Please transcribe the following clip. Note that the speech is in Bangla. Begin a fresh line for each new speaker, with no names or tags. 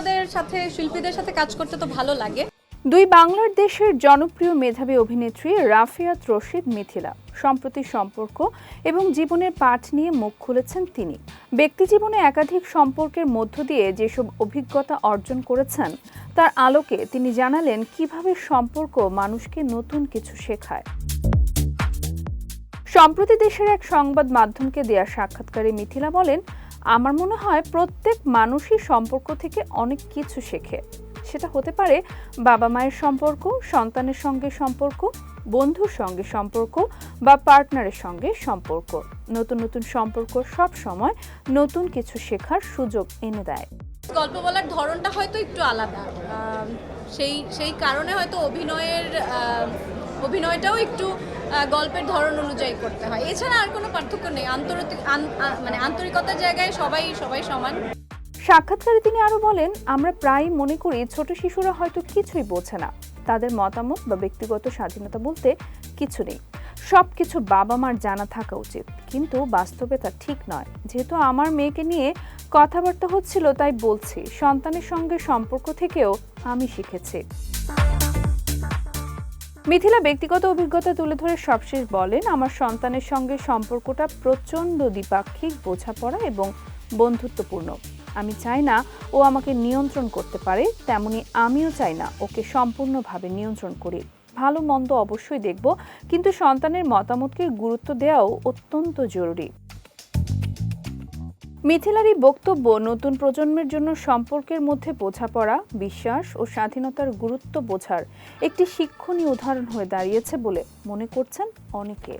অভিনেতাদের সাথে, শিল্পীদের সাথে কাজ করতে তো ভালো লাগে।
দুই বাংলার দেশের জনপ্রিয় মেধাবী অভিনেত্রী রাফিয়াত রশিদ মিথিলা। সম্প্রতি সম্পর্ক এবং জীবনের পাঠ নিয়ে মুখ খুলেছেন তিনি। ব্যক্তিজীবনে একাধিক সম্পর্কের মধ্য দিয়ে যেসব অভিজ্ঞতা অর্জন করেছেন, তার আলোকে তিনি জানালেন কীভাবে সম্পর্ক মানুষকে নতুন কিছু শেখায়। সম্প্রতি দেশের এক সংবাদ মাধ্যমকে দেয়া সাক্ষাৎকারে মিথিলা বলেন আমার মনে হয় প্রত্যেক মানুষই সম্পর্ক থেকে অনেক কিছু শেখে। সেটা হতে পারে বাবা মায়ের সম্পর্ক, সন্তানের সঙ্গে সম্পর্ক, বন্ধুর সঙ্গে সম্পর্ক বা পার্টনারের সঙ্গে সম্পর্ক। নতুন নতুন সম্পর্ক সব সময় নতুন কিছু শেখার সুযোগ এনে দেয়।
গল্প বলার ধরনটা হয়তো একটু আলাদা। সেই সেই কারণে হয়তো অভিনয়ের অভিনয়টাও একটু গল্পের ধরন অনুযায়ী করতে হয়। এছাড়া আর কোনো পার্থক্য নেই। আন্তর্জাতিক আন- আ- মানে আন্তরিকতার জায়গায় সবাই সবাই সমান।
সাক্ষাৎকারে তিনি আরও বলেন, আমরা প্রায় মনে করি ছোট শিশুরা হয়তো কিছুই বোঝে না। তাদের মতামত বা ব্যক্তিগত স্বাধীনতা বলতে কিছু নেই। সব কিছু বাবা মার জানা থাকা উচিত। কিন্তু বাস্তবে তা ঠিক নয়। যেহেতু আমার মেয়েকে নিয়ে কথাবার্তা হচ্ছিল, তাই বলছি, সন্তানের সঙ্গে সম্পর্ক থেকেও আমি শিখেছি। মিথিলা ব্যক্তিগত অভিজ্ঞতা তুলে ধরে সবশেষ বলেন, আমার সন্তানের সঙ্গে সম্পর্কটা প্রচণ্ড দ্বিপাক্ষিক, বোঝাপড়া এবং বন্ধুত্বপূর্ণ। আমি চাই না ও আমাকে নিয়ন্ত্রণ করতে পারে, তেমনি আমিও চাই না ওকে সম্পূর্ণভাবে নিয়ন্ত্রণ করি। ভালো মন্দ অবশ্যই দেখব, কিন্তু সন্তানের মতামতকে গুরুত্ব দেওয়াও অত্যন্ত জরুরি। মিথিলার এই বক্তব্য নতুন প্রজন্মের জন্য সম্পর্কের মধ্যে বোঝাপড়া, বিশ্বাস ও স্বাধীনতার গুরুত্ব বোঝার একটি শিক্ষণীয় উদাহরণ হয়ে দাঁড়িয়েছে বলে মনে করছেন অনেকে।